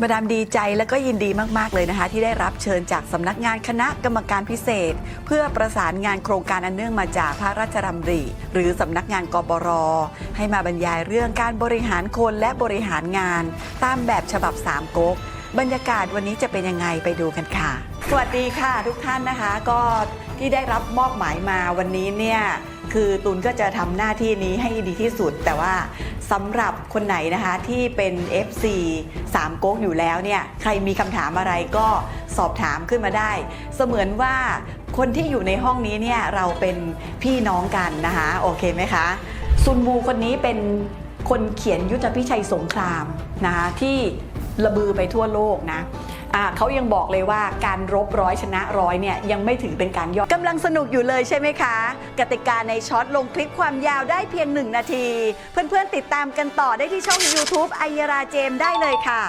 มาดามดีใจและก็ยินดีมาก ๆ เลยนะคะ ที่ได้รับเชิญจากสำนักงานคณะกรรมการพิเศษ เพื่อประสานงานโครงการอันเนื่องมาจากพระราชดำริ หรือสำนักงานกบร ให้มาบรรยายเรื่องการบริหารคนและบริหารงาน ตามแบบฉบับสามก๊กบรรยากาศวันนี้จะเป็นยังไงไปดูกันค่ะ สวัสดีค่ะทุกท่านนะคะก็ที่ได้รับมอบหมายมาวันนี้เนี่ยคือตูนก็จะทำหน้าที่นี้ให้ดีที่สุด แต่ว่า สำหรับคนไหนนะคะที่เป็น FC 3ก๊กอยู่แล้วเนี่ยใครมีคำถามอะไรก็สอบถามขึ้นมาได้ เสมือนว่าคนที่อยู่ในห้องนี้เนี่ยเราเป็นพี่น้องกันนะคะโอเคไหมคะซุนมูคนนี้เป็นคนเขียนยุทธพิชัยสงครามนะคะที่ระบือไปทั่วโลกนะ เขายังบอกเลยว่าการรบร้อยชนะร้อยเนี่ยยังไม่ถือเป็นการย่อกำลังสนุกอยู่เลยใช่ไหมคะ กติกาในช็อตลงคลิปความยาวได้เพียง 1 นาที เพื่อนๆติดตามกันต่อได้ที่ช่อง YouTube ไอยราเจมได้เลยค่ะ